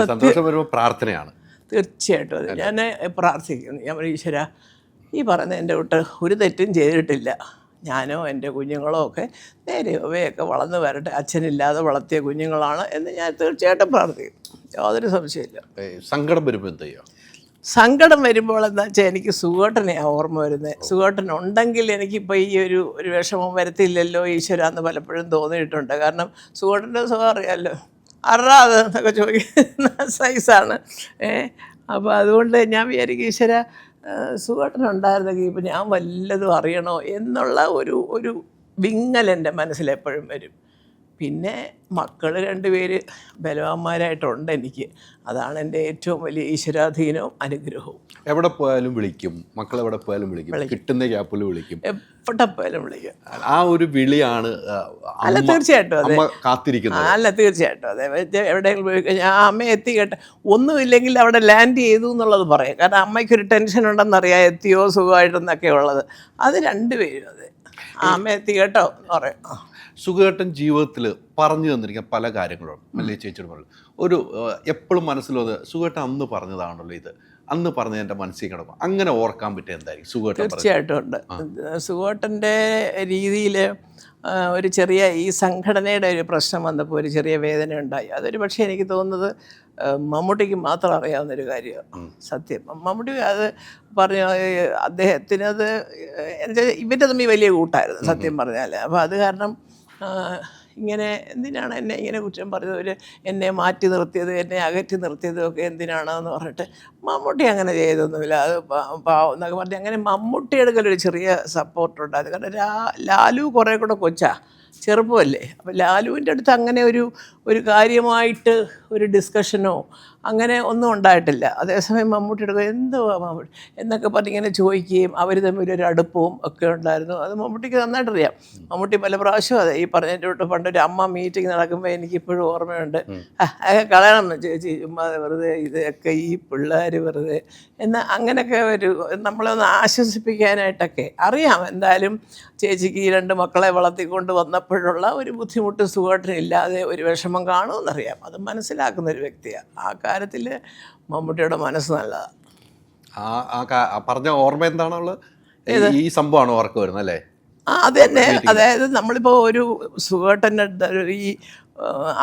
സന്തോഷം വരുമ്പോൾ പ്രാർത്ഥനയാണ്. തീർച്ചയായിട്ടും അത്. ഞാൻ പ്രാർത്ഥിക്കുന്നു. ഞാൻ ഈശ്വര ഈ പറയുന്ന എന്റെ വിട്ട് ഒരു തെറ്റും ചെയ്തിട്ടില്ല. ഞാനോ എന്റെ കുഞ്ഞുങ്ങളോ ഒക്കെ നേരെ അവയൊക്കെ വളർന്നു വരട്ടെ. അച്ഛനില്ലാതെ വളർത്തിയ കുഞ്ഞുങ്ങളാണ് എന്ന് ഞാൻ തീർച്ചയായിട്ടും പ്രാർത്ഥിക്കും യാതൊരു സംശയമില്ല സങ്കടം വരുമ്പോൾ എന്ത് ചെയ്യുക സങ്കടം വരുമ്പോൾ എന്താ വെച്ചാൽ എനിക്ക് സുഖേട്ടനെയാണ് ഓർമ്മ വരുന്നത്. സുഖേട്ടൻ ഉണ്ടെങ്കിൽ എനിക്കിപ്പോൾ ഈ ഒരു ഒരു വിഷമം വരത്തില്ലല്ലോ ഈശ്വര എന്ന് പലപ്പോഴും തോന്നിയിട്ടുണ്ട്. കാരണം സുഖേട്ടന്റെ സുഖം അറിയാമല്ലോ അറാ എന്നൊക്കെ ചോദിക്കുന്ന സൈസാണ് ഏ അപ്പോൾ അതുകൊണ്ട് ഞാൻ വിചാരിക്കും ഈശ്വര സുഖട്ടനുണ്ടായിരുന്നെങ്കിൽ ഇപ്പം ഞാൻ വല്ലതും അറിയണോ എന്നുള്ള ഒരു ഒരു വിങ്ങൽ എന്റെ മനസ്സിലെപ്പോഴും വരും. പിന്നെ മക്കൾ രണ്ടുപേര് ബലവാന്മാരായിട്ടുണ്ട് എനിക്ക്. അതാണ് എന്റെ ഏറ്റവും വലിയ ഈശ്വരാധീനവും അനുഗ്രഹവും. എവിടെ പോയാലും വിളിക്കും. മക്കൾ എവിടെ പോയാലും വിളിക്കും. കിട്ടുന്ന ഗ്യാപ്പിൽ വിളിക്കും. എവിടെ പോയാലും വിളിക്കും. ആ ഒരു വിളിയാണ് അല്ല തീർച്ചയായിട്ടും അതെ. കാത്തിരിക്കുന്നത്. അല്ല തീർച്ചയായിട്ടും അതെ. എവിടെയെങ്കിലും പോയി കഴിഞ്ഞാൽ ആ അമ്മ എത്തിക്കട്ടെ. ഒന്നുമില്ലെങ്കിൽ അവിടെ ലാൻഡ് ചെയ്തു എന്നുള്ളത് പറയും. കാരണം അമ്മയ്ക്കൊരു ടെൻഷൻ ഉണ്ടെന്നറിയാം എത്തിയോ സുഖമായിട്ടെന്നൊക്കെ ഉള്ളത് അത് രണ്ടുപേരും അതെ. ആ അമ്മ എത്തി കേട്ടോ എന്ന് പറയും. സുഖേട്ടൻ ജീവിതത്തിൽ പറഞ്ഞു തന്നിരിക്കുന്ന പല കാര്യങ്ങളും അല്ലേ ചേച്ചിയോട് പറഞ്ഞു. ഒരു എപ്പോഴും മനസ്സിൽ വന്ന് സുഖേട്ടൻ അന്ന് പറഞ്ഞതാണല്ലോ ഇത്. അന്ന് പറഞ്ഞ എന്റെ മനസ്സിൽ കിടക്കും. അങ്ങനെ ഓർക്കാൻ പറ്റിയ എന്തായിരിക്കും സുഖേട്ടൻ തീർച്ചയായിട്ടും ഉണ്ട്. സുഖേട്ടന്റെ രീതിയിൽ ഒരു ചെറിയ ഈ സംഘടനയുടെ ഒരു പ്രശ്നം വന്നപ്പോൾ ഒരു ചെറിയ വേദന ഉണ്ടായി. അതൊരു പക്ഷേ എനിക്ക് തോന്നുന്നത് മമ്മൂട്ടിക്ക് മാത്രം അറിയാവുന്നൊരു കാര്യമാണ്. സത്യം. മമ്മൂട്ടി അത് പറഞ്ഞു അദ്ദേഹത്തിന് അത് ഇവന്റെ തമ്മിൽ വലിയ കൂട്ടായിരുന്നു സത്യം പറഞ്ഞാൽ അപ്പോൾ അത് കാരണം ഇങ്ങനെ എന്തിനാണ് എന്നെ ഇങ്ങനെ കുറ്റം പറഞ്ഞത്? ഒരു എന്നെ മാറ്റി നിർത്തിയത് എന്നെ അകറ്റി നിർത്തിയതും ഒക്കെ എന്തിനാണെന്ന് പറഞ്ഞിട്ട് മമ്മൂട്ടി അങ്ങനെ ചെയ്തൊന്നുമില്ല. അത് പാവം എന്നൊക്കെ പറഞ്ഞ് അങ്ങനെ മമ്മൂട്ടി എടുക്കലൊരു ചെറിയ സപ്പോർട്ടുണ്ടായിരുന്നു കാരണം ലാ ലാലു കുറേ കൂടെ കൊച്ചാ ചെറുപ്പമല്ലേ. അപ്പോൾ ലാലുവിന്റെ അടുത്ത് അങ്ങനെ ഒരു ഒരു കാര്യമായിട്ട് ഒരു ഡിസ്കഷനോ അങ്ങനെ ഒന്നും ഉണ്ടായിട്ടില്ല. അതേസമയം മമ്മൂട്ടി എടുക്കുക എന്തുവാ മമ്മൂട്ടി? എന്നൊക്കെ പറഞ്ഞ് ഇങ്ങനെ ചോദിക്കുകയും അവർ തമ്മിൽ ഒരു അടുപ്പവും ഒക്കെ ഉണ്ടായിരുന്നു. അത് മമ്മൂട്ടിക്ക് നന്നായിട്ടറിയാം. മമ്മൂട്ടി പല പ്രാവശ്യം അതെ ഈ പറഞ്ഞതിന്റെ തൊട്ട് പണ്ടൊരു അമ്മ മീറ്റിംഗ് നടക്കുമ്പോൾ എനിക്കിപ്പോഴും ഓർമ്മയുണ്ട്. "ആ, അതൊക്കെ കളയണം ചേച്ചി ചുമ്മാ വെറുതെ ഇതൊക്കെ ഈ പിള്ളേർ വെറുതെ എന്ന അങ്ങനെയൊക്കെ ഒരു നമ്മളൊന്ന് ആശ്വസിപ്പിക്കാനായിട്ടൊക്കെ അറിയാം. എന്തായാലും ചേച്ചിക്ക് ഈ രണ്ട് മക്കളെ വളർത്തിക്കൊണ്ട് വന്നപ്പോഴുള്ള ഒരു ബുദ്ധിമുട്ട് സുഖമായിട്ടില്ലാതെ ഒരു വിഷമം കാണുമെന്നറിയാം. അത് മനസ്സിലാക്കുന്ന ഒരു വ്യക്തിയാണ് ആ കാര്യത്തിൽ മമ്മൂട്ടിയുടെ മനസ്സ് നല്ലതാണ് ആ പറഞ്ഞ ഓർമ്മ എന്താണുള്ളത്? ഈ സംഭവമാണ് ഓർക്ക് വരുന്നത് അല്ലേ? ആ അത് തന്നെ. അതായത് നമ്മളിപ്പോൾ ഒരു സുഖേട്ടന്റെ ഈ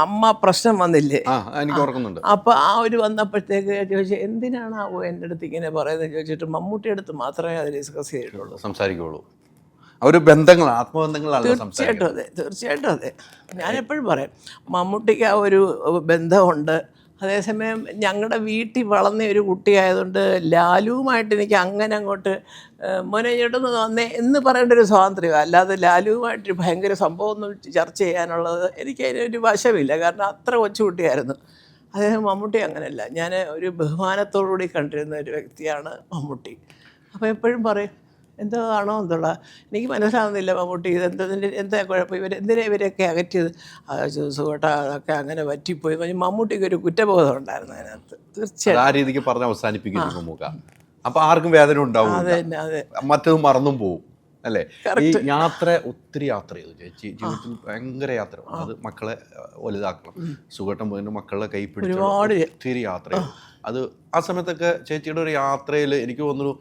അമ്മ പ്രശ്നം വന്നില്ലേ? എനിക്ക് ഓർക്കുന്നുണ്ട്. അപ്പോൾ ആ ഒരു വന്നപ്പോഴത്തേക്ക് ചോദിച്ചു എന്തിനാണ് ആ എന്റെ അടുത്ത് ഇങ്ങനെ പറയുന്നത്? ചോദിച്ചിട്ട് മമ്മൂട്ടിയുടെ അടുത്ത് മാത്രമേ അത് ഡിസ്കസ് ചെയ്തിട്ടുള്ളൂ. സംസാരിക്കുള്ളൂ അവർ ബന്ധങ്ങൾ ആത്മബന്ധങ്ങളാണ് തീർച്ചയായിട്ടും അതെ തീർച്ചയായിട്ടും അതെ. ഞാൻ എപ്പോഴും പറയും മമ്മൂട്ടിക്ക് ആ ഒരു ബന്ധമുണ്ട്. അതേസമയം ഞങ്ങളുടെ വീട്ടിൽ വളർന്ന ഒരു കുട്ടിയായതുകൊണ്ട് ലാലുവുമായിട്ട് എനിക്ക് അങ്ങനെ അങ്ങോട്ട് മോനെ ചേട്ടൊന്ന് വന്നേ എന്ന് പറയേണ്ട ഒരു സ്വാതന്ത്ര്യം. അല്ലാതെ ലാലുവുമായിട്ട് ഭയങ്കര സംഭവമൊന്നും ചർച്ച ചെയ്യാനുള്ളത് എനിക്ക് അതിനൊരു വശമില്ല. കാരണം അത്ര കൊച്ചു കുട്ടിയായിരുന്നു. അദ്ദേഹം മമ്മൂട്ടി അങ്ങനെയല്ല. ഞാൻ ഒരു ബഹുമാനത്തോടുകൂടി കണ്ടിരുന്ന ഒരു വ്യക്തിയാണ് മമ്മൂട്ടി. അപ്പോൾ എപ്പോഴും പറയും എന്തോ ആണോ എന്തുള്ള എനിക്ക് മനസ്സിലാവുന്നില്ല മമ്മൂട്ടി ഇത് എന്തതിന്റെ എന്താ കുഴപ്പം? ഇവർ എന്തിനാ ഇവരെയൊക്കെ അകറ്റിയത്? ആ സുഖട്ട അതൊക്കെ അങ്ങനെ പറ്റിപ്പോയി. മമ്മൂട്ടിക്ക് ഒരു കുറ്റബോധം ഉണ്ടായിരുന്നു അതിനകത്ത്. തീർച്ചയായും ആ രീതിക്ക് പറഞ്ഞ് അവസാനിപ്പിക്കുന്നു മമ്മൂക്ക. അപ്പൊ ആർക്കും വേദന ഉണ്ടാവും അതെ അതെ മറ്റത് മറന്നും പോവും അല്ലേ? ഈ യാത്ര ഒത്തിരി യാത്ര ചെയ്തു. ചേച്ചി ജീവിതത്തിൽ ഭയങ്കര യാത്ര അത് മക്കളെ വലുതാക്കണം. സുഖട്ടം പോയിട്ട് മക്കളെ കൈ പിടിച്ചു ഒത്തിരി യാത്ര അത് ആ സമയത്തൊക്കെ ചേച്ചിയുടെ ഒരു യാത്രയിൽ എനിക്ക് തോന്നുന്നു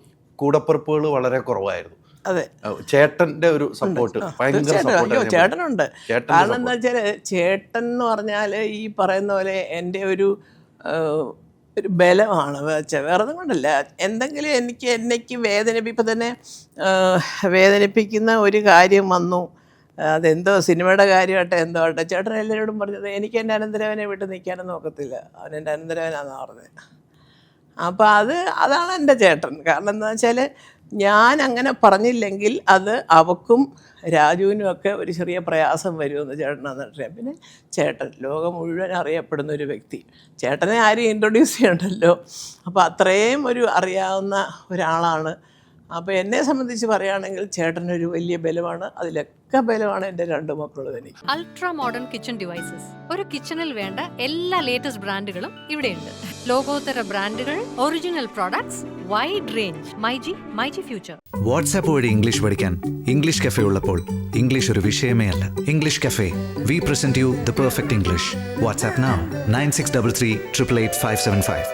കൂടപ്പിറപ്പുകൾ വളരെ കുറവായിരുന്നു. അതെ. ചേട്ടന്റെ ഒരു സപ്പോർട്ട് ഭയങ്കര സപ്പോർട്ട് ചേട്ടനുണ്ട്. കാരണം എന്താ വെച്ചാൽ ചേട്ടൻ എന്ന് പറഞ്ഞാൽ ഈ പറയുന്ന പോലെ എന്റെ ഒരു ഒരു ബലമാണ്. വേറെ ഒന്നും കൊണ്ടല്ല. എന്തെങ്കിലും എനിക്ക് എന്നേക്ക് വേദനിപ്പിപ്പോൾ തന്നെ വേദനിപ്പിക്കുന്ന ഒരു കാര്യം വന്നു. അതെന്തോ സിനിമയുടെ കാര്യമായിട്ട് എന്തോ ആട്ടെ. ചേട്ടൻ എല്ലാവരോടും പറഞ്ഞത് എനിക്ക് എന്റെ അനന്തരവനെ വിട്ട് നിൽക്കാനൊന്നും നോക്കത്തില്ല അവൻ എന്റെ അനന്തരവനാന്നാണ് പറഞ്ഞത്. അപ്പോൾ അത് അതാണ് എന്റെ ചേട്ടൻ. കാരണം എന്താ വെച്ചാൽ ഞാൻ അങ്ങനെ പറഞ്ഞില്ലെങ്കിൽ അത് അവക്കും രാജുവിനും ഒക്കെ ഒരു ചെറിയ പ്രയാസം വരുമെന്ന് ചേട്ടനാന്ന് അറിയാം. പിന്നെ ചേട്ടൻ ലോകം മുഴുവൻ അറിയപ്പെടുന്ന ഒരു വ്യക്തി. ചേട്ടനെ ആരും ഇൻട്രൊഡ്യൂസ് ചെയ്യണ്ടല്ലോ. അപ്പോൾ അത്രയും ഒരു അറിയാവുന്ന ഒരാളാണ് അപ്പോൾ എന്നെ സംബന്ധിച്ച് പറയുകയാണെങ്കിൽ ചേട്ടനൊരു വലിയ ബലമാണ്. അതിലൊക്കെ ബലമാണ് എന്റെ രണ്ട് മക്കളും എനിക്ക്. അൾട്രാ മോഡേൺ കിച്ചൺ ഡിവൈസസ് ഒരു കിച്ചണിൽ വേണ്ട എല്ലാ ലേറ്റസ്റ്റ് ബ്രാൻഡുകളും ഇവിടെയുണ്ട്. ലോകോത്തര ബ്രാൻഡുകൾ original products wide range myG myG future WhatsApp വഴി ഇംഗ്ലീഷ് പഠിക്കാൻ ഇംഗ്ലീഷ് കഫേ ഉള്ളപ്പോൾ ഇംഗ്ലീഷ് ഒരു വിഷയമേ അല്ല. English cafe we present you the perfect English WhatsApp nine six double three triple eight five seven five